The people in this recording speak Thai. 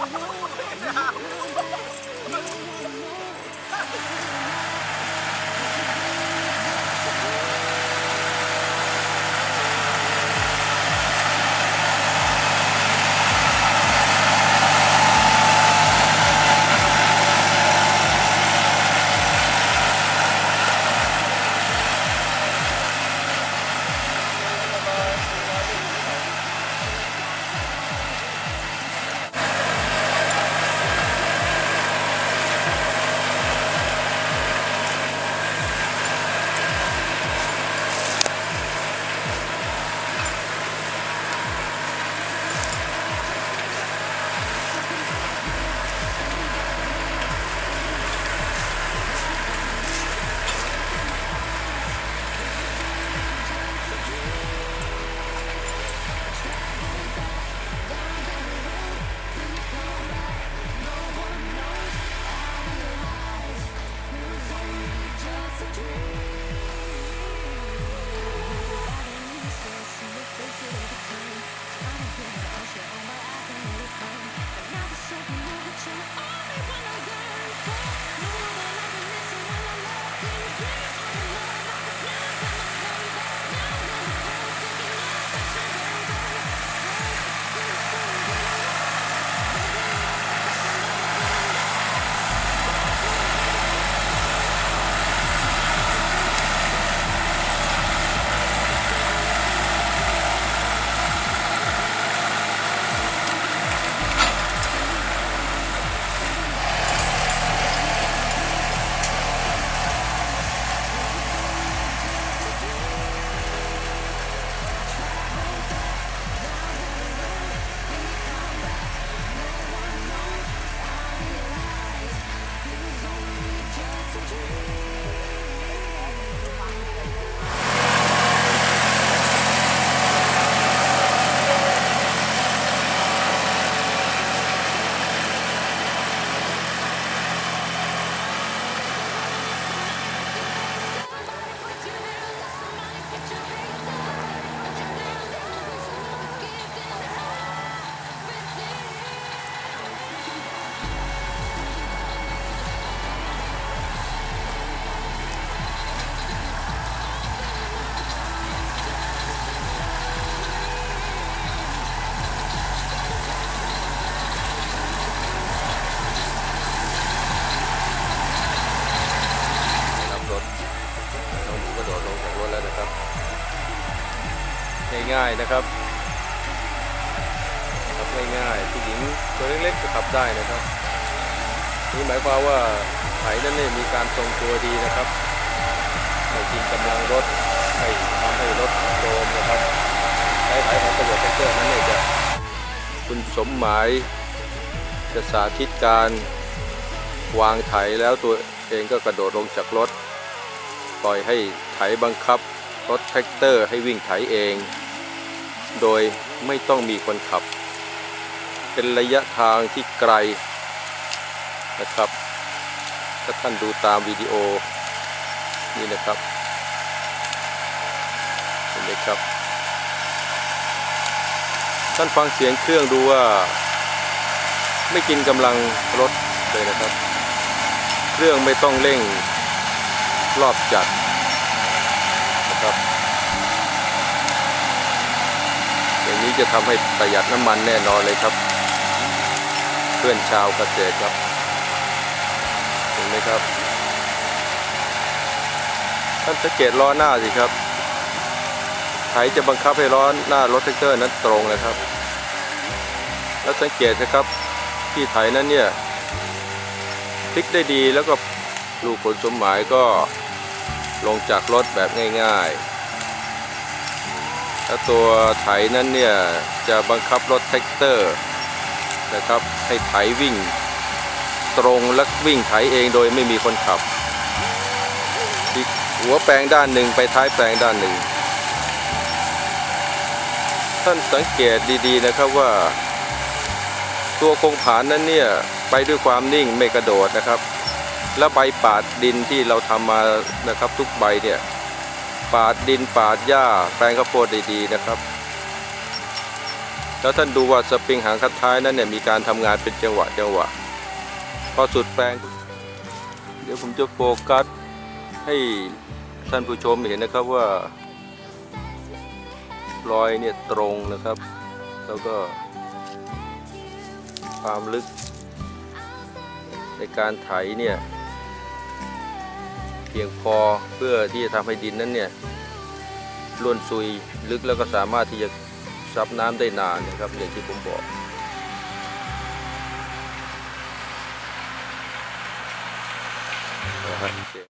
Ha ha ha! ง่ายๆนะครับขับง่ายๆผู้หญิงตัวเล็กๆก็ขับได้นะครับนี่หมายความว่าไถนั้นเนี่ยมีการทรงตัวดีนะครับไม่กินกำลังรถไม่ทำให้รถโจมนะครับใช้ไถของประโยชน์แท็กเตอร์นั้นเนี่ยจะคุณสมหมายจะสาธิตการวางไถแล้วตัวเองก็กระโดดลงจากรถ ปล่อยให้ไถบังคับรถแท็กเตอร์ให้วิ่งไถเอง โดยไม่ต้องมีคนขับ เป็นระยะทางที่ไกลนะครับ ถ้าท่านดูตามวิดีโอนี่นะครับเห็นไหมครับ ท่านฟังเสียงเครื่องดูว่า ไม่กินกำลังรถเลยนะครับ เครื่องไม่ต้องเร่งรอบจัดนะครับ อย่าง นี้จะทำให้ประหยัดน้ำมันแน่นอนเลยครับ เพื่อนชาวเกษตรครับ เห็นไหมครับท่านสังเกตล้อหน้าสิครับไถจะบังคับให้ล้อหน้ารถแท็กเตอร์นั้นตรงนะครับ แล้วสังเกตนะครับที่ไถนั้นเนี่ยพลิกได้ดีแล้วก็ลูกผลสมหมายก็ลงจากรถแบบง่าย ๆ แล้วตัวไถนั้นเนี่ยจะบังคับรถแท็กเตอร์นะครับให้ไถวิ่ง ตรงและวิ่งไถเองโดยไม่มีคนขับอีกหัวแปลงด้านหนึ่งไปท้ายแปลงด้านหนึ่ง ท่านสังเกตดีๆนะครับว่า ตัวโครงผานนั้นเนี่ยไปด้วยความนิ่งไม่กระโดดนะครับ แล้วใบปาดดินที่เราทำมานะครับทุกใบเนี่ย ปาดดินปาดหญ้าแปลงข้าวโพดดีๆนะครับ แล้วท่านดูว่าสปริงหางคัดท้ายนั้นเนี่ยมีการทำงานเป็นจังหวะจังหวะ พอสุดแปลง เดี๋ยวผมจะโฟกัสให้ท่านผู้ชมเห็นนะครับว่ารอยเนี่ยตรงนะครับ แล้วก็ความลึกในการไถเนี่ย เพียงพอเพื่อที่จะทำให้ดินนั้นเนี่ยล้วนซุยลึกแล้วก็สามารถที่จะซับน้ำได้นานนะครับอย่างที่ผมบอกนะครับ